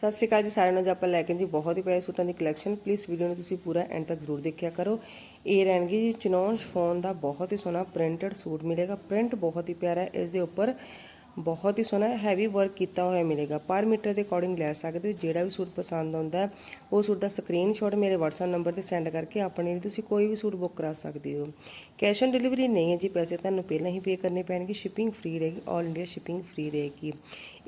ਸਤਿ ਸ਼੍ਰੀ ਅਕਾਲ ਜੀ ਸਾਰਿਆਂ ਨੂੰ। ਅੱਜ ਆਪਾਂ ਲੈ ਕੇ ਜੀ ਬਹੁਤ ਹੀ ਪਿਆਰੇ ਸੂਟਾਂ ਦੀ ਕਲੈਕਸ਼ਨ ਪਲੀਜ਼ ਵੀਡੀਓ ਨੂੰ ਤੁਸੀਂ ਪੂਰਾ ਐਂਡ ਤੱਕ ਜ਼ਰੂਰ ਦੇਖਿਆ ਕਰੋ। ਇਹ ਰਹਿਣਗੇ ਜੀ ਚਨੌਨ ਸ਼ਫੋਨ ਦਾ ਬਹੁਤ ਹੀ ਸੋਹਣਾ ਪ੍ਰਿੰਟਡ ਸੂਟ ਮਿਲੇਗਾ। ਪ੍ਰਿੰਟ ਬਹੁਤ ਹੀ ਪਿਆਰਾ ਹੈ। ਇਸ ਦੇ ਉੱਪਰ ਬਹੁਤ ਹੀ ਸੋਹਣਾ ਹੈਵੀ ਵਰਕ ਕੀਤਾ ਹੋਇਆ ਮਿਲੇਗਾ। ਪਰ ਮੀਟਰ ਦੇ ਅਕੋਰਡਿੰਗ ਲੈ ਸਕਦੇ ਹੋ, ਜਿਹੜਾ ਵੀ ਸੂਟ ਪਸੰਦ ਆਉਂਦਾ, ਉਹ ਸੂਟ ਦਾ ਸਕਰੀਨਸ਼ਾਟ ਮੇਰੇ WhatsApp ਨੰਬਰ ਤੇ ਸੈਂਡ ਕਰਕੇ ਆਪਣੇ ਲਈ ਤੁਸੀਂ ਕੋਈ ਵੀ ਸੂਟ ਬੁੱਕ ਕਰਾ ਸਕਦੇ ਹੋ। ਕੈਸ਼ ਔਨ ਡਿਲੀਵਰੀ ਨਹੀਂ ਹੈ ਜੀ ਪੈਸੇ, ਤੁਹਾਨੂੰ ਪਹਿਲਾਂ ਹੀ ਪੇ ਕਰਨੇ ਪੈਣਗੇ ਸ਼ਿਪਿੰਗ ਫ੍ਰੀ ਰਹੇਗੀ 올 ਇੰਡੀਆ ਸ਼ਿਪਿੰਗ ਫ੍ਰੀ ਰਹੇਗੀ।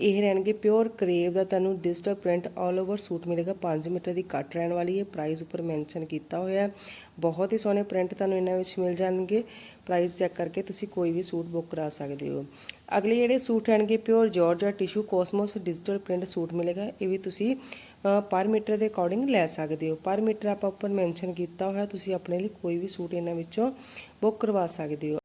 ਇਹ ਰਹਿਣਗੇ ਪਿਓਰ ਕਰੇਵ ਦਾ ਤੁਹਾਨੂੰ ਡਿਜੀਟਲ ਪ੍ਰਿੰਟ 올 ਓਵਰ ਸੂਟ ਮਿਲੇਗਾ। 5 ਮੀਟਰ ਦੀ ਕੱਟ ਰਹਿਣ ਵਾਲੀ ਹੈ ਪ੍ਰਾਈਸ ਉੱਪਰ ਮੈਂਸ਼ਨ ਕੀਤਾ ਹੋਇਆ ਬਹੁਤ ਹੀ ਸੋਹਣੇ ਪ੍ਰਿੰਟ ਤੁਹਾਨੂੰ ਇਹਨਾਂ ਵਿੱਚ ਮਿਲ ਜਾਣਗੇ। ਪ੍ਰਾਈਸ ਚੈੱਕ ਕਰਕੇ ਤੁਸੀਂ ਕੋਈ ਵੀ ਸੂਟ ਬੁੱਕ ਕਰਾ ਸਕਦੇ ਹੋ। ਅਗਲੇ ਜਿਹੜੇ ਸੂਟ ਰਹਿਣਗੇ pure georgette tissue cosmos digital print suit ਮਿਲੇਗਾ। ਇਹ ਵੀ ਤੁਸੀਂ ਪਰ ਮੀਟਰ ਦੇ ਅਕੋਰਡਿੰਗ ਲੈ ਸਕਦੇ ਹੋ। ਪਰ ਮੀਟਰ ਆਪਾਂ ਉੱਪਰ ਮੈਂਸ਼ਨ ਕੀਤਾ ਹੋਇਆ, ਤੁਸੀਂ ਆਪਣੇ ਲਈ ਕੋਈ ਵੀ ਸੂਟ ਇਹਨਾਂ ਵਿੱਚੋਂ ਬੁੱਕ ਕਰਵਾ ਸਕਦੇ ਹੋ।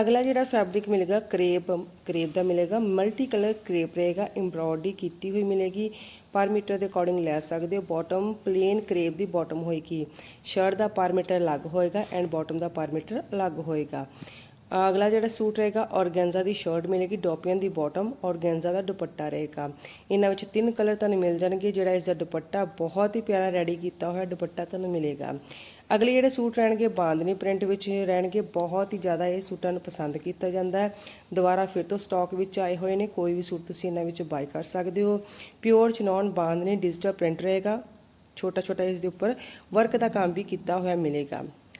ਅਗਲਾ ਜਿਹੜਾ ਫੈਬਰਿਕ ਮਿਲੇਗਾ ਕਰੇਪ ਕਰੇਪ ਦਾ ਮਿਲੇਗਾ ਮਲਟੀ ਕਲਰ ਕਰੇਪ ਰਹੇਗਾ ਐਮਬ੍ਰੋਇਡਰੀ ਕੀਤੀ ਹੋਈ ਮਿਲੇਗੀ, ਪਰ ਮੀਟਰ ਦੇ ਅਕੋਰਡਿੰਗ ਲੈ ਸਕਦੇ ਹੋ ਬਾਟਮ ਪਲੇਨ ਕਰੇਪ ਦੀ ਬਾਟਮ ਹੋਏਗੀ। ਸ਼ਰਟ ਦਾ ਪਰ ਮੀਟਰ ਅਲੱਗ ਹੋਏਗਾ ਐਂਡ ਬਾਟਮ ਦਾ ਪਰ ਮੀਟਰ ਅਲੱਗ ਹੋਏਗਾ। ਅਗਲਾ ਜਿਹੜਾ ਸੂਟ ਰਹੇਗਾ ਔਰਗੈਂਜ਼ਾ ਦੀ ਸ਼ਰਟ ਮਿਲੇਗੀ ਡੋਪੀਅਨ ਦੀ ਬਾਟਮ ਔਰਗੈਂਜ਼ਾ ਦਾ ਦੁਪੱਟਾ ਰਹੇਗਾ। ਇਹਨਾਂ ਵਿੱਚ ਤਿੰਨ ਕਲਰ ਤੁਹਾਨੂੰ ਮਿਲ ਜਾਣਗੇ, ਜਿਹੜਾ ਇਸ ਦਾ ਦੁਪੱਟਾ ਬਹੁਤ ਹੀ ਪਿਆਰਾ ਰੈਡੀ ਕੀਤਾ ਹੋਇਆ ਦੁਪੱਟਾ ਤੁਹਾਨੂੰ ਮਿਲੇਗਾ। ਅਗਲੇ ਜਿਹੜੇ ਸੂਟ ਰਹਿਣਗੇ, ਬਾਂਦਨੀ ਪ੍ਰਿੰਟ ਵਿੱਚ ਰਹਿਣਗੇ, ਬਹੁਤ ਹੀ ਜ਼ਿਆਦਾ ਇਹ ਸੂਟਾਂ ਨੂੰ ਪਸੰਦ ਕੀਤਾ ਜਾਂਦਾ ਹੈ। ਦੁਬਾਰਾ ਫਿਰ ਤੋਂ ਸਟਾਕ ਵਿੱਚ ਆਏ ਹੋਏ ਨੇ, ਕੋਈ ਵੀ ਸੂਟ ਤੁਸੀਂ ਇਹਨਾਂ ਵਿੱਚ ਬਾਈ ਕਰ ਸਕਦੇ ਹੋ। Pure chinon bandhani digital print ਰਹੇਗਾ। ਛੋਟਾ ਛੋਟਾ ਇਸ ਦੇ ਉੱਪਰ ਵਰਕ ਦਾ ਕੰਮ ਵੀ ਕੀਤਾ ਹੋਇਆ ਮਿਲੇਗਾ।